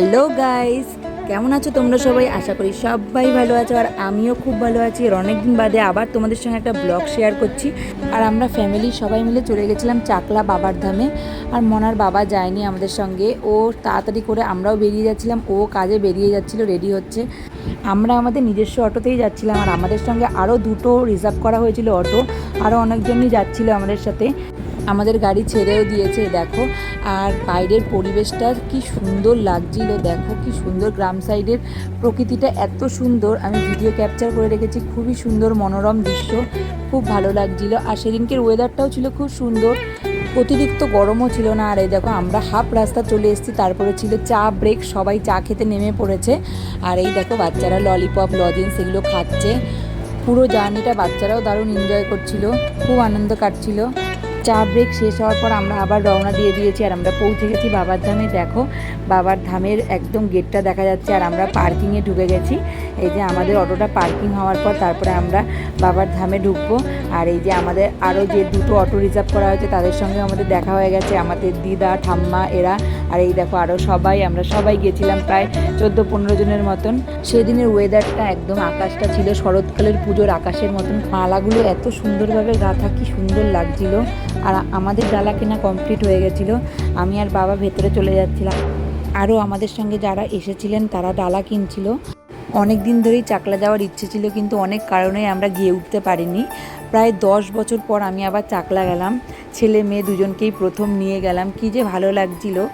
Hello guys, কেমন আছো তোমরা সবাই? আশা করি সবাই ভালো আছো আর আমিও খুব ভালো আছি। আর অনেকদিন বাদে আবার তোমাদের সঙ্গে একটা ব্লগ শেয়ার করছি। আর আমরা ফ্যামিলি সবাই মিলে চলে গেছিলাম চাকলা বাবার ধামে। আর মনার বাবা যায়নি আমাদের সঙ্গে। ও তাড়াতাড়ি করে আমরাও বেরিয়ে যাচ্ছিলাম। ও কাজে বেরিয়ে যাচ্ছিল রেডি হচ্ছে। আমরা আমাদের নিজস্ব অটোতেই যাচ্ছিলাম আর আমাদের সঙ্গে আরও দুটো রিজার্ভ করা হয়েছিল অটো, আরও অনেকজনই যাচ্ছিল আমাদের সাথে। আমাদের গাড়ি ছেড়েও দিয়েছে, দেখো। আর বাইরের পরিবেশটা কি সুন্দর লাগছিল, দেখো কি সুন্দর গ্রাম সাইডের প্রকৃতিটা এত সুন্দর। আমি ভিডিও ক্যাপচার করে রেখেছি, খুবই সুন্দর মনোরম দৃশ্য, খুব ভালো লাগছিল। আর সেদিনকের ওয়েদারটাও ছিল খুব সুন্দর। অতিরিক্ত গরমও ছিল না। আর এই দেখো, আমরা হাফ রাস্তা চলে এসেছি, তারপরে ছিল চা ব্রেক সবাই চা খেতে নেমে পড়েছে। আর এই দেখো, বাচ্চারা ললিপপ লজেন্স এগুলো খাচ্ছে। পুরো জার্নিটা বাচ্চারাও দারুণ এনজয় করছিল, খুব আনন্দ কাটছিল। চা ব্রেক শেষ হওয়ার পর আমরা আবার রওনা দিয়ে দিয়েছি আর আমরা পৌঁছে গেছি বাবার ধামে। দেখো, বাবার ধামের একদম গেটটা দেখা যাচ্ছে আর আমরা পার্কিংয়ে ঢুকে গেছি। এই যে আমাদের অটোটা পার্কিং হওয়ার পর তারপরে আমরা বাবার ধামে ঢুকবো। আর এই যে আমাদের আরও যে দুটো অটো রিজার্ভ করা হয়েছে তাদের সঙ্গে আমাদের দেখা হয়ে গেছে। আমাদের দিদা, ঠাম্মা, এরা। আর এই দেখো আরও সবাই, আমরা সবাই গেছিলাম প্রায় চোদ্দ পনেরো জনের মতন। সেদিনের ওয়েদারটা একদম আকাশটা ছিল শরৎকালের পুজোর আকাশের মতন। মালাগুলো এত সুন্দরভাবে গাঁথা কি সুন্দর লাগছিল। আর আমাদের ডালা কেনা কমপ্লিট হয়ে গেছিল। আমি আর বাবা ভেতরে চলে যাচ্ছিলাম। আরও আমাদের সঙ্গে যারা এসেছিলেন, তারা ডালা কিনছিল। অনেক দিন ধরেই চাকলা যাওয়ার ইচ্ছে ছিল, কিন্তু অনেক কারণে আমরা গিয়ে উঠতে পারিনি। প্রায় দশ বছর পর আমি আবার চাকলা গেলাম। ছেলে মেয়ে দুজনকেই প্রথম নিয়ে গেলাম। কি যে ভালো লাগছিল।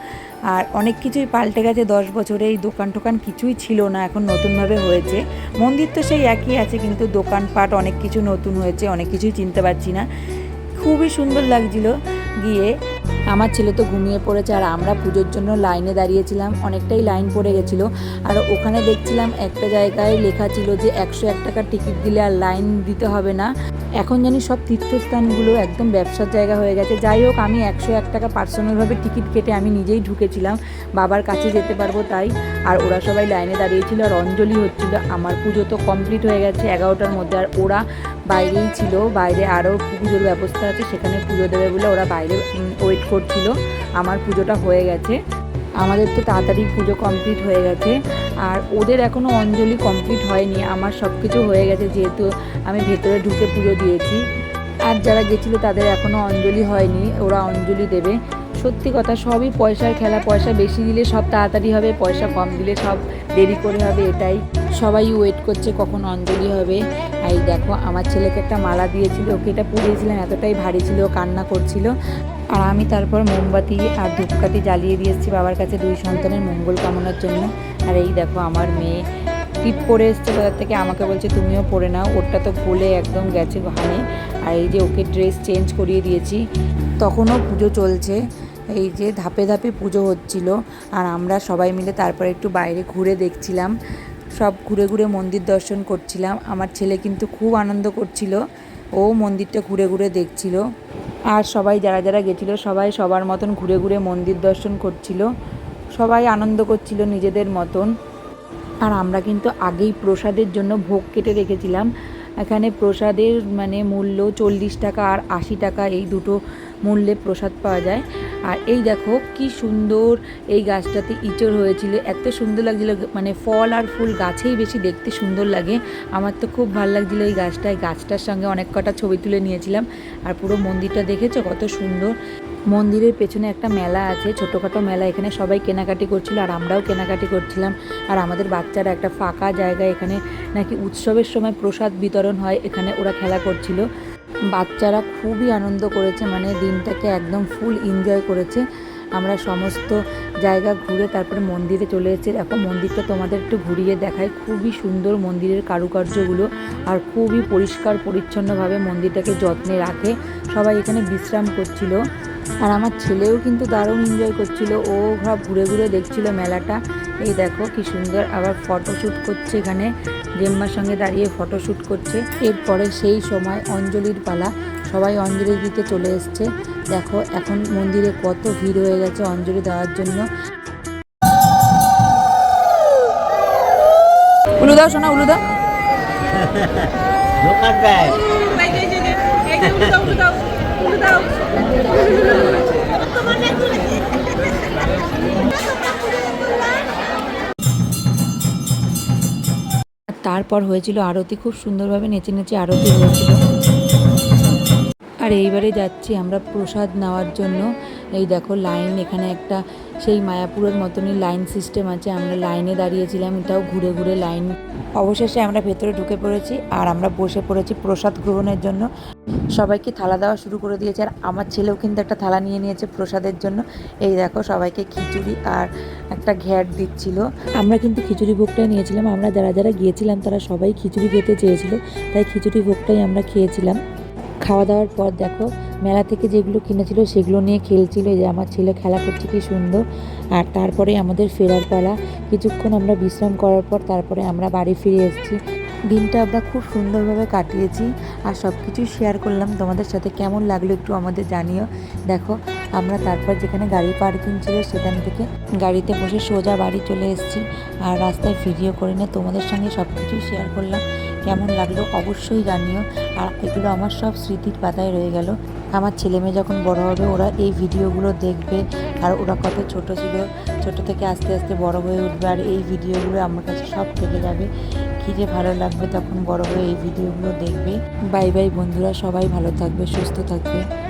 আর অনেক কিছুই পাল্টে গেছে দশ বছরে। এই দোকান টোকান কিছুই ছিল না, এখন নতুনভাবে হয়েছে। মন্দির তো সেই একই আছে, কিন্তু দোকানপাট অনেক কিছু নতুন হয়েছে, অনেক কিছুই চিনতে পারছি না। খুবই সুন্দর লাগছিল গিয়ে। আমার ছেলে তো ঘুমিয়ে পড়েছে আর আমরা পুজোর জন্য লাইনে দাঁড়িয়েছিলাম, অনেকটাই লাইন পড়ে গেছিল। আর ওখানে দেখছিলাম একটা জায়গায় লেখা ছিল যে একশো এক টাকার টিকিট দিলে আর লাইন দিতে হবে না। এখন জানি সব তীর্থস্থানগুলো একদম ব্যবসার জায়গা হয়ে গেছে। যাই হোক, আমি একশো এক টাকা পার্সোনালভাবে টিকিট কেটে আমি নিজেই ঢুকেছিলাম। বাবার কাছে যেতে পারব তাই। আর ওরা সবাই লাইনে দাঁড়িয়েছিল আর অঞ্জলি হচ্ছিল। আমার পুজো তো কমপ্লিট হয়ে গেছে এগারোটার মধ্যে। আর ওরা বাইরেই ছিল, বাইরে আরও পুজোর ব্যবস্থা আছে, সেখানে পুজো দেবে বলে ওরা বাইরে ওয়েট করছিল। আমার পুজোটা হয়ে গেছে। আমাদের তো তাড়াতাড়ি পুজো কমপ্লিট হয়ে গেছে। আর ওদের এখনও অঞ্জলি কমপ্লিট হয়নি, আমার সব কিছু হয়ে গেছে যেহেতু আমি ভেতরে ঢুকে পুজো দিয়েছি। আর যারা গেছিল তাদের এখনও অঞ্জলি হয়নি, ওরা অঞ্জলি দেবে। সত্যি কথা, সবই পয়সার খেলা, পয়সা বেশি দিলে সব তাড়াতাড়ি হবে, পয়সা কম দিলে সব দেরি করে হবে, এটাই। সবাই ওয়েট করছে কখন অঞ্জলি হবে। এই দেখো, আমার ছেলেকে একটা মালা দিয়েছিল, ওকে এটা পরিয়েছিলাম এতটাই ভারী ছিল কান্না করছিল। আর আমি তারপর মোমবাতি আর ধূপকাঠি জ্বালিয়ে দিয়ে এসেছি বাবার কাছে দুই সন্তানের মঙ্গল কামনার জন্য। আর এই দেখো, আমার মেয়ে টিপ পরে এসছে কোথার থেকে, আমাকে বলছে, তুমিও পরে নাও, ওরটা তো ভুলে একদম গেছে হানে আর এই যে ওকে ড্রেস চেঞ্জ করিয়ে দিয়েছি, তখনও পুজো চলছে। এই যে ধাপে ধাপে পুজো হচ্ছিল, আর আমরা সবাই মিলে তারপরে একটু বাইরে ঘুরে দেখছিলাম। সব ঘুরে ঘুরে মন্দির দর্শন করছিলাম। আমার ছেলে কিন্তু খুব আনন্দ করছিল। ও মন্দিরটা ঘুরে ঘুরে দেখছিল। আর সবাই যারা যারা গেছিল, সবাই সবার মতন ঘুরে ঘুরে মন্দির দর্শন করছিল। সবাই আনন্দ করছিল নিজেদের মতন। আর আমরা কিন্তু আগেই প্রসাদের জন্য ভোগ কেটে রেখেছিলাম। এখানে প্রসাদের মানে মূল্য চল্লিশ টাকা আর আশি টাকা এই দুটো মূল্যে প্রসাদ পাওয়া যায়। আর এই দেখো কি সুন্দর এই গাছটাতে ইঁচড় হয়েছিল। এত সুন্দর লাগছিল মানে ফল আর ফুল গাছেই বেশি দেখতে সুন্দর লাগে। আমার তো খুব ভালো লাগছিল এই গাছটায়। গাছটার সঙ্গে অনেক কটা ছবি তুলে নিয়েছিলাম। আর পুরো মন্দিরটা দেখেছ কত সুন্দর। মন্দিরের পেছনে একটা মেলা আছে, ছোটোখাটো মেলা। এখানে সবাই কেনাকাটি করছিল আর আমরাও কেনাকাটি করছিলাম। আর আমাদের বাচ্চারা একটা ফাঁকা জায়গায় এখানে নাকি উৎসবের সময় প্রসাদ বিতরণ হয়, এখানে ওরা খেলা করছিল। বাচ্চারা খুবই আনন্দ করেছে মানে দিনটাকে একদম ফুল এনজয় করেছে। আমরা সমস্ত জায়গা ঘুরে তারপরে মন্দিরে চলে এসেছি। দেখো, মন্দিরটা তোমাদের একটু ঘুরিয়ে দেখায় খুবই সুন্দর মন্দিরের কারুকার্যগুলো আর খুবই পরিষ্কার, পরিচ্ছন্নভাবে মন্দিরটাকে যত্নে রাখে। সবাই এখানে বিশ্রাম করছিল। আর আমার ছেলেও কিন্তু দারুণ এনজয় করছিল। ও সব ঘুরে ঘুরে দেখছিল মেলাটা। এই দেখো কি সুন্দর আবার ফটোশ্যুট করছে এখানে। জেম্মার সঙ্গে দাঁড়িয়ে ফটোশ্যুট করছে। এরপরে সেই সময় অঞ্জলির পালা। সবাই অঞ্জলি দিতে চলে এসছে। দেখো এখন মন্দিরে কত ভিড় হয়ে গেছে অঞ্জলি দেওয়ার জন্য। উলু দাও শোনা উলু দাও দোকান দেয় তারপর হয়েছিল আরতি, খুব সুন্দরভাবে নেচে নেচে আরতি হয়েছিল। আর এইবারে যাচ্ছি আমরা প্রসাদ নেওয়ার জন্য। এই দেখো লাইন, এখানে একটা সেই মায়াপুরের মতনই লাইন সিস্টেম আছে। আমরা লাইনে দাঁড়িয়েছিলাম, এটাও ঘুরে ঘুরে লাইন। অবশেষে আমরা ভেতরে ঢুকে পড়েছি আর আমরা বসে পড়েছি প্রসাদ গ্রহণের জন্য। সবাইকে থালা দেওয়া শুরু করে দিয়েছে। আর আমার ছেলেও কিন্তু একটা থালা নিয়ে নিয়েছে প্রসাদের জন্য। এই দেখো, সবাইকে খিচুড়ি আর একটা ঘ্যাট দিচ্ছিল। আমরা কিন্তু খিচুড়ি ভোগটাই নিয়েছিলাম। আমরা যারা যারা গিয়েছিলাম, তারা সবাই খিচুড়ি খেতে চেয়েছিল। তাই খিচুড়ি ভোগটাই আমরা খেয়েছিলাম। খাওয়া দাওয়ার পর দেখো, মেলা থেকে যেগুলো কিনেছিল, সেগুলো নিয়ে খেলছিল। যে আমার ছেলে খেলা করছে, কি সুন্দর। আর তারপরে আমাদের ফেরার পালা। কিছুক্ষণ আমরা বিশ্রাম করার পর, তারপরে আমরা বাড়ি ফিরে এসেছি। দিনটা আমরা খুব সুন্দরভাবে কাটিয়েছি আর সব কিছুই শেয়ার করলাম। তোমাদের সাথে কেমন লাগল একটু আমাদের জানিও। দেখো, আমরা তারপর যেখানে গাড়ি পার্কিং ছিল সেখান থেকে গাড়িতে বসে সোজা বাড়ি চলে এসেছি আর রাস্তায় ভিডিও করে না তোমাদের সঙ্গে সব কিছুই শেয়ার করলাম। কেমন লাগল অবশ্যই জানিও। আর এগুলো আমার সব স্মৃতির পাতায় রয়ে গেল। আমার ছেলে মেয়ে যখন বড় হবে, ওরা এই ভিডিওগুলো দেখবে আর ওরা কত ছোট ছিল। ছোট থেকে আস্তে আস্তে বড় হয়ে উঠবে আর এই ভিডিওগুলো আমার কাছে সব থেকে যাবে। যে ভালো লাগবে তখন বড় হয়ে এই ভিডিওগুলো দেখবে। বাই বাই বন্ধুরা, সবাই ভালো থাকবে, সুস্থ থাকবে।